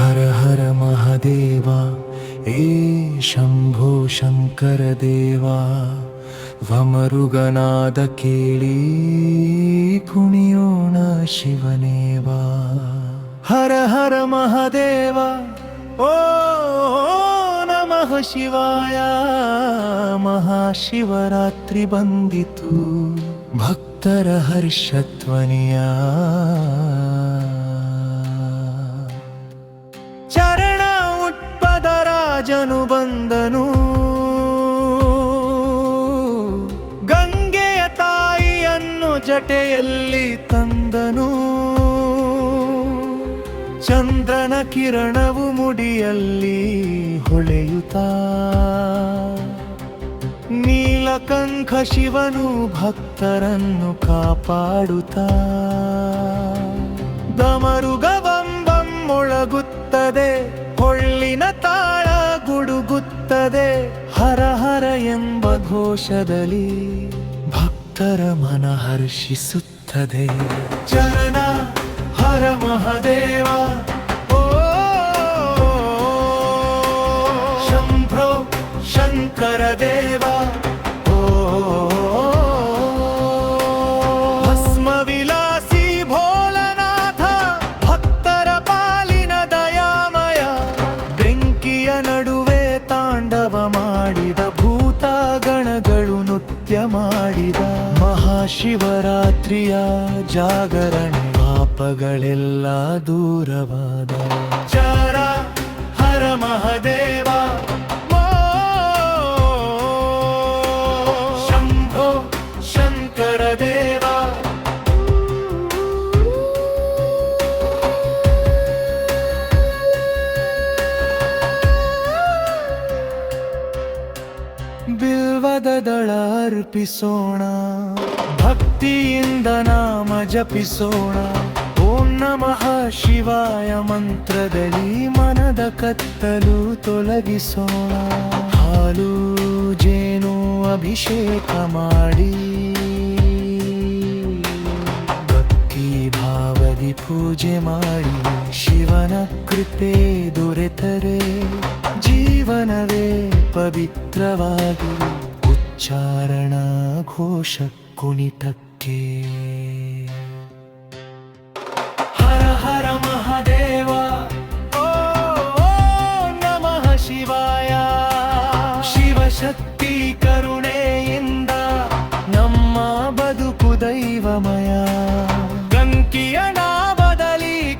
हर हर महादेवा ए शम्भो शङ्करदेवा वमरुगनादकेळीपुण्योणशिवनेवा हर हर महादेवा ओ नमः शिवाय महाशिवरात्रिबन्दितु भक्तर भक्तरहर्षत्वन्या ರಾಜನು ಬಂದನು. ಗಂಗೆಯ ತಾಯಿಯನ್ನು ಜಟೆಯಲ್ಲಿ ತಂದನು. ಚಂದ್ರನ ಕಿರಣವು ಮುಡಿಯಲ್ಲಿ ಹೊಳೆಯುತ್ತಾ. ನೀಲಕಂಖ ಶಿವನು ಭಕ್ತರನ್ನು ಕಾಪಾಡುತ್ತಾ. ದಮರುಗವಂಬಂ ಮೊಳಗುತ್ತದೆ, ಹೊಳ್ಳಿನ ಗುಡುಗುತ್ತದೆ ಹರ ಹರ ಎಂಬ ಘೋಷದಲ್ಲಿ ಭಕ್ತರ ಮನ ಹರ್ಷಿಸುತ್ತದೆ. ಚರಣ ಹರ ಮಹದೇವ, ಓ ಶಂಭ್ರೋ ಶಂಕರ ದೇವ. ನೃತ್ಯ ಮಾಡಿದ ಮಹಾಶಿವರಾತ್ರಿಯ ಜಾಗರಣೆ ಪಾಪಗಳೆಲ್ಲ ದೂರವಾದ. ಚಾರ ಹರ ಮಹದೇವ ಬಿಲ್ವದ ದಳ ಅರ್ಪಿಸೋಣ. ಭಕ್ತಿಯಿಂದ ನಾಮ ಜಪಿಸೋಣ. ಓಂ ನಮಃ ಶಿವಾಯ ಮಂತ್ರದಲ್ಲಿ ಮನದ ಕತ್ತಲು ತೊಲಗಿಸೋಣ. ಹಾಲು, ಜೇನು, ಅಭಿಷೇಕ ಮಾಡಿ. ಭಕ್ತಿ ಭಾವದಿ ಪೂಜೆ ಮಾಡಿ. ಶಿವನ ಕೃಪೆ ದೊರೆತರೆ. ಜೀವನವೇ ಪವಿತ್ರವಾಗಿ ಉಚ್ಚಾರಣ ಘೋಷ ಕುಣಿತಕ್ಕೆ. ಹರ ಹರ ಮಹಾದೇವ, ಓ ನಮಃ ಶಿವಾಯ. ಶಿವಶಕ್ತಿ ಕರುಣೆಯಿಂದ ನಮ್ಮ ಬದುಕು ದೈವಮಯ. ಗಂಕಿಯ ನಾವದಲ್ಲಿ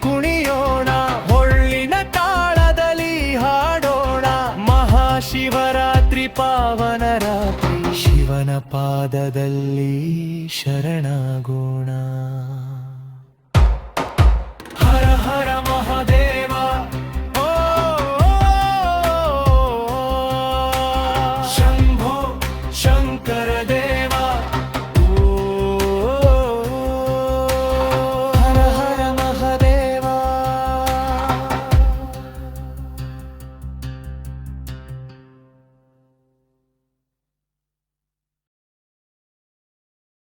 ಪಾವನ ರಾತ್ರಿ ಶಿವನ ಪಾದದಲ್ಲಿ ಶರಣಾಗೋಣ.